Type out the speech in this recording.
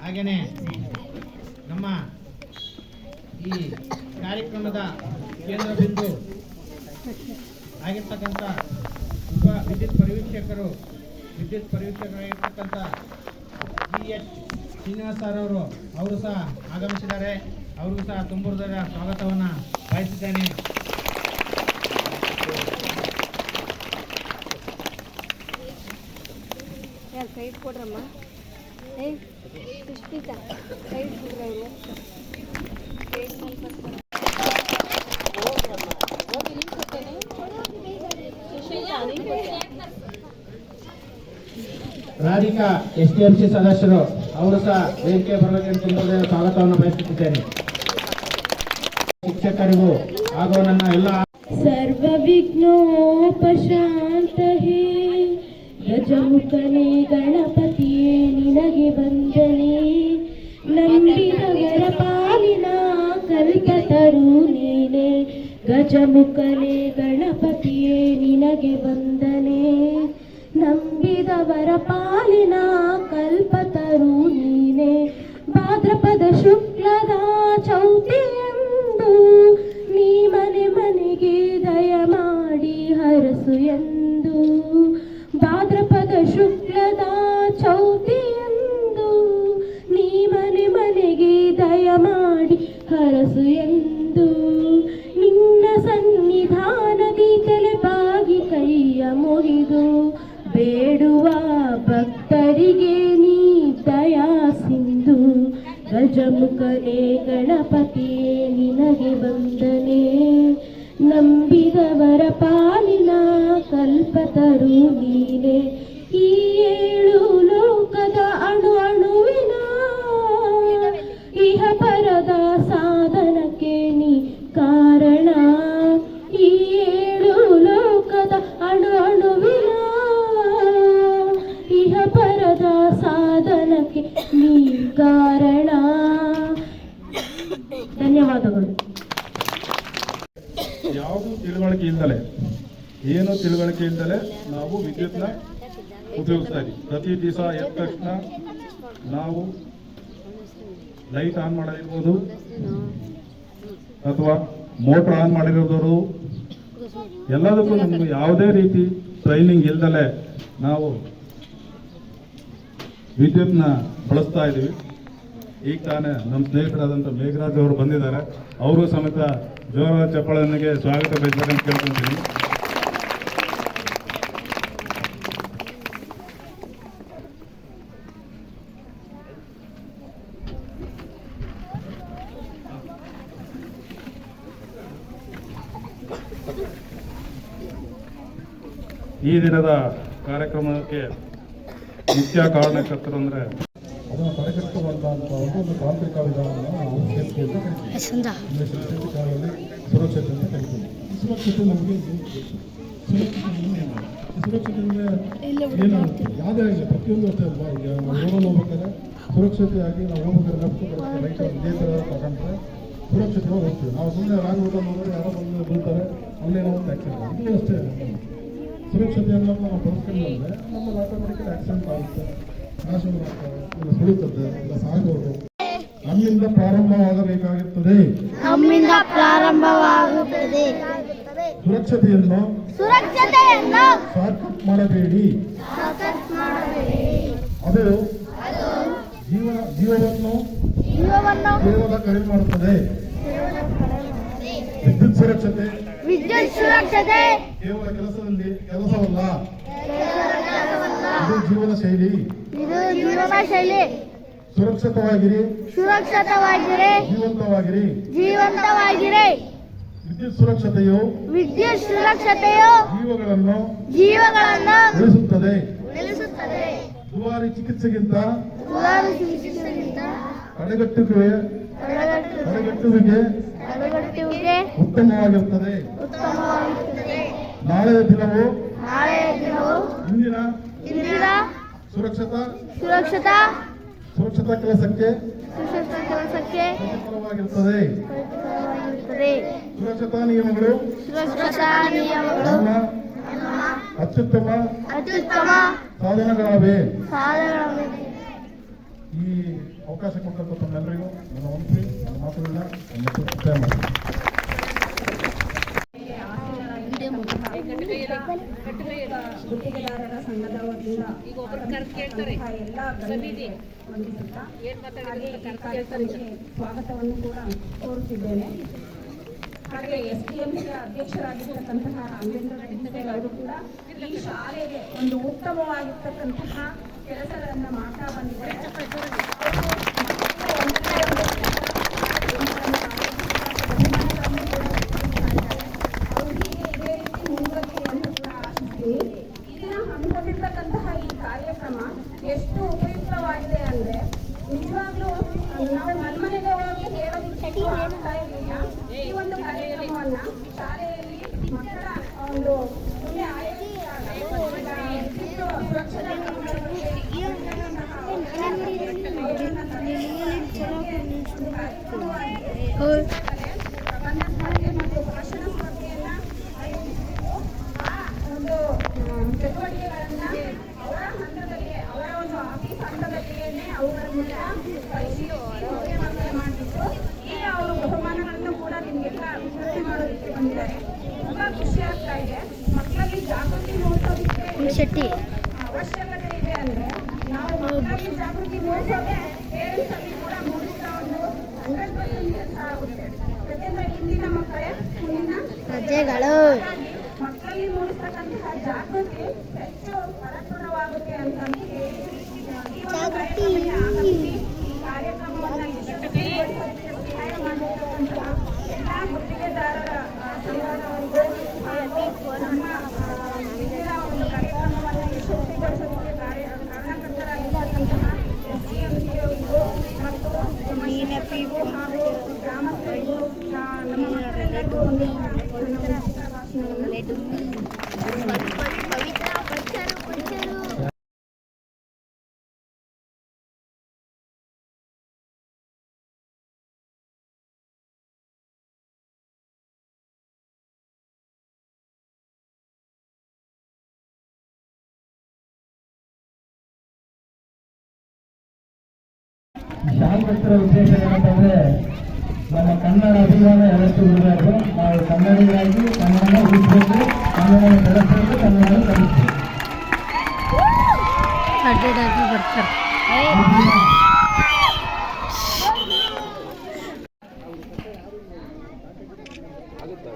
ಹಾಗೇನೆ ನಮ್ಮ ಈ ಕಾರ್ಯಕ್ರಮದ ಕೇಂದ್ರ ಬಿಂದು ಆಗಿರ್ತಕ್ಕಂಥ ಉಪ ವಿದ್ಯುತ್ ಪರಿವೀಕ್ಷಕರು, ವಿದ್ಯುತ್ ಪರಿವೀಕ್ಷಕರಾಗಿರ್ತಕ್ಕಂಥ ಬಿ ಎಚ್ ಶ್ರೀನಿವಾಸ್ ಸರ್ ಅವರು ಅವರು ಸಹ ಆಗಮಿಸಿದ್ದಾರೆ. ಅವ್ರಿಗೂ ಸಹ ತುಂಬುರ್ದರ ಸ್ವಾಗತವನ್ನು ಬಯಸಿದ್ದೇನೆ ಯಾರು ಕೈ ಕೊಡ್ರಮ್ಮ? ಏ ಸುಷ್ಮಿತಾ ಕೈ ಕೊಡ್ರಿ ಅವರು Radhika S T M C ಸದಸ್ಯರು ಅವರು ಸಹ ವೇದಿಕೆ ಬರಬೇಕೆಂದು ಸ್ವಾಗತವನ್ನು ಬಯಸುತ್ತಿದ್ದೇನೆ. ಶಿಕ್ಷಕರಿಗೂ ಹಾಗೂ ನನ್ನ ಎಲ್ಲ ಸರ್ವವಿಘ್ನೋಪಶಾಂತಹೇ. ಗಜಮುಖನೇ ಗಣಪತಿಯೇ, ನಿನಗೆ ವಂದನೆ. ನಂಬಿದವರ ಪಾಲಿನ ಕಲ್ಪತರು ನೀನೆ. ಗಜಮುಖನೇ ಗಣಪತಿಯೇ, ನಿನಗೆ ವಂದನೆ. ನಂಬಿದವರ ಪಾಲಿನ ಹರಸು ಎಂದು ಭಾದ್ರಪದ ಶುಕ್ಲದ ಚೌತಿಯಂದು ನೀ ಮನೆ ಮನೆಗೆ ದಯ ಮಾಡಿ ಹರಸು ಎಂದು, ನಿನ್ನ ಸನ್ನಿಧಾನದಿ ತಲೆಬಾಗಿ ಕೈಯ ಮುಗಿದು ಬೇಡುವ ಭಕ್ತರಿಗೆ ನೀ ದಯಾ ಸಿಂಧು. ಗಜಮುಖನೇ ಗಣಪತಿಯೇ, ನಿನಗೆ ಬಂದನೆ ನಂಬಿದವರ ಪಾಲಿನ ಕಲ್ಪತರು ನೀನೆ. ಈ ಏಳು ಲೋಕದ ಅಣು ಅಣುವಿನ ಇಹ ಪರದ ಸಾಧನಕ್ಕೆ ನೀ ಕಾರಣ. ಈ ಏಳು ಲೋಕದ ಅಣು ಅಣುವಿನ ಇಹ ಪರದ ಸಾಧನಕ್ಕೆ ನೀ ಕಾರಣ. ಧನ್ಯವಾದಗಳು. ಯಾವುದು ತಿಳುವಳಿಕೆ ಇಲ್ದಲೆ ಏನು ತಿಳುವಳಿಕೆ ಇಲ್ದಲೆ ನಾವು ವಿದ್ಯುತ್ನ ಉಪಯೋಗಿಸ್ತಾ ಇದ್ದೀವಿ. ಪ್ರತಿ ದಿವಸ ಎದ್ದ ತಕ್ಷಣ ನಾವು ಲೈಟ್ ಆನ್ ಮಾಡಿರ್ಬೋದು ಅಥವಾ ಮೋಟ್ರ್ ಆನ್ ಮಾಡಿರೋದವರು ಎಲ್ಲದಕ್ಕೂ ನಮ್ಗೆ ಯಾವುದೇ ರೀತಿ ಟ್ರೈನಿಂಗ್ ಇಲ್ದಲೆ ನಾವು ವಿದ್ಯುತ್ನ ಬಳಸ್ತಾ ಇದ್ದೀವಿ. ಈಗ ತಾನೇ ನಮ್ಮ ಸ್ನೇಹಿತರಾದಂಥ ಮೇಘರಾಜ್ ಅವರು ಬಂದಿದ್ದಾರೆ. ಅವರು ಸಮೇತ ಜೋರ ಚಪ್ಪಾಳನಿಗೆ ಸ್ವಾಗತ ಬಯಸ್ಬೇಕಂತ ಕೇಳ್ಕೊಂತೀನಿ. ಈ ದಿನದ ಕಾರ್ಯಕ್ರಮಕ್ಕೆ ಮುಖ್ಯ ಕಾರಣಕರ್ತರು ಅಂದರೆ ಅದನ್ನು ಒಂದು ತಾಂತ್ರಿಕ ವಿಧಾನವನ್ನು ನಾವು ಸೇಫ್ಟಿ ಅಂತ ಸುರಕ್ಷತೆ ಅಂತ ಕರಿತೀವಿ. ಸುರಕ್ಷತೆ ನಮಗೆ ಸುರಕ್ಷತೆ ಅಂದ್ರೆ ಏನು? ಸುರಕ್ಷತೆ ಯಾವುದೇ ಆಗಲಿ ಪ್ರತಿಯೊಂದು ಅಷ್ಟೇ ಅಲ್ವಾ? ಈಗ ನಾವು ಹೋಗ್ಬೇಕಾದ್ರೆ ಸುರಕ್ಷತೆಯಾಗಿ ನಾವು ಹೋಗ್ಬೇಕಾದ್ರೆ ಲೆಫ್ಟ್ ರೈಟ್ ಇದೇ ಥರ ತಗೊಂಡ್ರೆ ಸುರಕ್ಷತೆಯಾಗಿ ಹೋಗ್ತೀವಿ. ನಾವು ಸುಮ್ಮನೆ ರಾಂಗ್ ಊಟ ಯಾರೋ ಬಂದು ಬೀಳ್ತಾರೆ ಅಲ್ಲೇನೋ ಆ್ಯಕ್ಸಿಡೆಂಟ್ ಆಕ್ಸಿಡೆಂಟ್ ಇದು ಅಷ್ಟೇ ಸುರಕ್ಷತೆಯನ್ನು ನಾವು ಬಳಸ್ಕೊಂಡ್ರೆ ನಮ್ಮಲ್ಲಿ ಆಟೋಮೆಟಿಕಲಿ ಆಕ್ಸಿಡೆಂಟ್ ಆಗುತ್ತೆ ನಾಶವಾಗ್ತದೆ ಇಲ್ಲ ಸುಳಿತದೆ ಇಲ್ಲ ಸಾಗೋದು ನಮ್ಮಿಂದ ಪ್ರಾರಂಭವಾಗಬೇಕಾಗುತ್ತದೆ ನಮ್ಮಿಂದ ಪ್ರಾರಂಭವಾಗುತ್ತದೆ. ಸುರಕ್ಷತೆಯನ್ನು ಸುರಕ್ಷತೆಯನ್ನು ಸಾಕಪ್ ಮಾಡಬೇಡಿ. ಅದು ಜೀವ ಜೀವವನ್ನು ಜೀವವನ್ನು ಕೇವಲ ಕಡಿಮೆ ಮಾಡುತ್ತದೆ. ವಿದ್ಯುತ್ ಸುರಕ್ಷತೆ ವಿದ್ಯುತ್ ಸುರಕ್ಷತೆ. ಕೇವಲ ಕೆಲಸದಲ್ಲಿ ಕೆಲಸವಲ್ಲ. ಇದು ಜೀವನ ಶೈಲಿ. ಇದು ಜೀವನ ಶೈಲಿ. ಸುರಕ್ಷಿತವಾಗಿರಿ. ಸುರಕ್ಷಿತವಾಗಿರಿ. ಜೀವಂತವಾಗಿರಿ. ಜೀವಂತವಾಗಿರಿ. ವಿದ್ಯುತ್ ಸುರಕ್ಷತೆಯು ವಿದ್ಯುತ್ ಸುರಕ್ಷತೆಯು ಜೀವಗಳನ್ನು ಜೀವಗಳನ್ನು ಉಳಿಸುತ್ತದೆ ಉಳಿಸುತ್ತದೆ ದುಬಾರಿ ಚಿಕಿತ್ಸೆಗಿಂತ ದುಬಾರಿ ಚಿಕಿತ್ಸೆಗಿಂತ ತಡೆಗಟ್ಟುವಿಕೆ ತಡೆಗಟ್ಟು- ತಡೆಗಟ್ಟುವಿಕೆ. ಉತ್ತಮವಾಗಿರುತ್ತದೆ. ನಾಳೆಯ ದಿನವು ಇಂದಿನ ಸುರಕ್ಷತಾ ಸುರಕ್ಷತಾ ಸುರಕ್ಷತಾ ಕೆಲಸಕ್ಕೆ ಸುರಕ್ಷತಾ ಕೆಲಸಕ್ಕೆ ಪ್ರತಿಫಲವಾಗಿರುತ್ತದೆ. ಸುರಕ್ಷತಾ ನಿಯಮಗಳು ಸುರಕ್ಷತಾ ನಿಯಮಗಳು ಅತ್ಯುತ್ತಮ ಅತ್ಯುತ್ತಮ ಸಾಧನಗಳಾವೆ ಈ ಅವಕಾಶ ಕೊಟ್ಟಂತ ತಮ್ಮೆಲ್ಲರಿಗೂ ನನ್ನ ವಂಶಿ ನನ್ನ ಮಾತುಗಳನ್ನ ಸ್ವಾಗತವನ್ನು ಕೂಡ ಕೋರುತ್ತಿದ್ದೇನೆ. ಹಾಗೆ ಎಸ್ ಡಿ ಎಂ ಸಿ ಅಧ್ಯಕ್ಷರಾಗಿರ್ತಕ್ಕಂತಹ ರಾಮಚಂದ್ರ ಅವರು ಕೂಡ ಈ ಶಾಲೆಗೆ ಒಂದು ಉತ್ತಮವಾಗಿರ್ತಕ್ಕಂತಹ ಕೆಲಸಗಳನ್ನು ಮಾಡ್ತಾ ಬಂದಿದ್ದಾರೆ. Oh, no. ರಂಗ ಶೆಟ್ಟಿ. ಪ್ರಜೆಗಳು ಮಕ್ಕಳಲ್ಲಿ ಮೂಡಿಸ್ತಕ್ಕಂತಹ ಜಾಗೃತಿ ಹೆಚ್ಚು ಫಲಪ್ರದವಾಗುತ್ತೆ ಅಂತ ದಾಯಿಪತ್ರ ಉದ್ದೇಶಗಳಂತಂದರೆ ನಮ್ಮ ಕನ್ನಡ ಅಭಿಮಾನ ಎಲ್ಲಷ್ಟು ಇರಬೇಕು ನಾವು ಕನ್ನಡಿಗರಾಗಿ ಕನ್ನಡ ಉಳಿಸಬೇಕು ಕನ್ನಡ ಬೆಳೆಸಬೇಕು ಕನ್ನಡ ಕಲಿಸಬೇಕು ಅಡ್ಡಾಗಿ ಬರ್ತಾರೆ ಆಗುತ್ತಾ